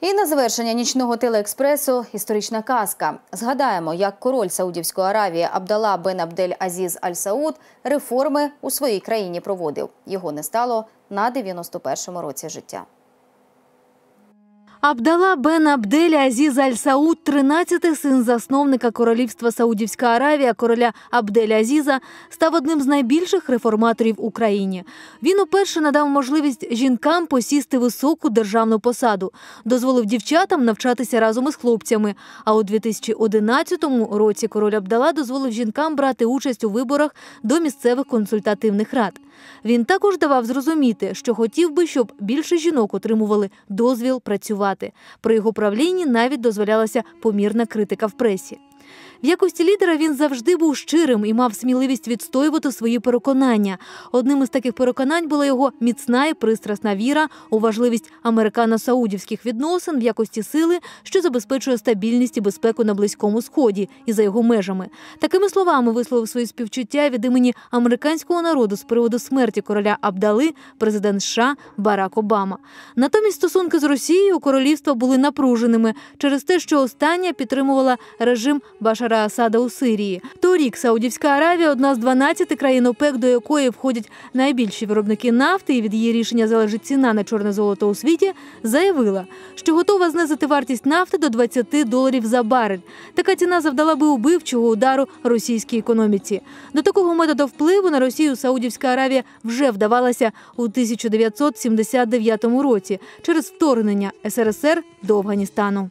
І на завершення нічного телеекспресу історична казка. Згадаємо, як король Саудівської Аравії Абдала бен Абдель Азіз Аль Сауд реформи у своїй країні проводив. Його не стало на 91-му році життя. Абдала бен Абдель Азіз Аль Сауд, 13-й син засновника королівства Саудівська Аравія, короля Абделя Азіза, став одним з найбільших реформаторів в Україні. Він уперше надав можливість жінкам посісти високу державну посаду, дозволив дівчатам навчатися разом із хлопцями. А у 2011 році король Абдала дозволив жінкам брати участь у виборах до місцевих консультативних рад. Він також давав зрозуміти, що хотів би, щоб більше жінок отримували дозвіл працювати. При його правлінні навіть дозволялася помірна критика в пресі. В якості лідера він завжди був щирим і мав сміливість відстоювати свої переконання. Одним із таких переконань була його міцна і пристрасна віра у важливість американо-саудівських відносин в якості сили, що забезпечує стабільність і безпеку на близькому сході і за його межами. Такими словами висловив свої співчуття від імені американського народу з приводу смерті короля Абдали, президент США Барак Обама. Натомість стосунки з Росією у королівства були напруженими через те, що остання підтримувала режим Башара Асада у Сирії. Торік Саудівська Аравія одна з 12 країн ОПЕК, до якої входять найбільші виробники нафти, і від її рішення залежить ціна на чорне золото у світі, заявила, що готова знизити вартість нафти до 20 доларів за барель. Така ціна завдала би убивчого удару російській економіці. До такого методу впливу на Росію Саудівська Аравія вже вдавалася у 1979 році через вторгнення СРСР до Афганістану.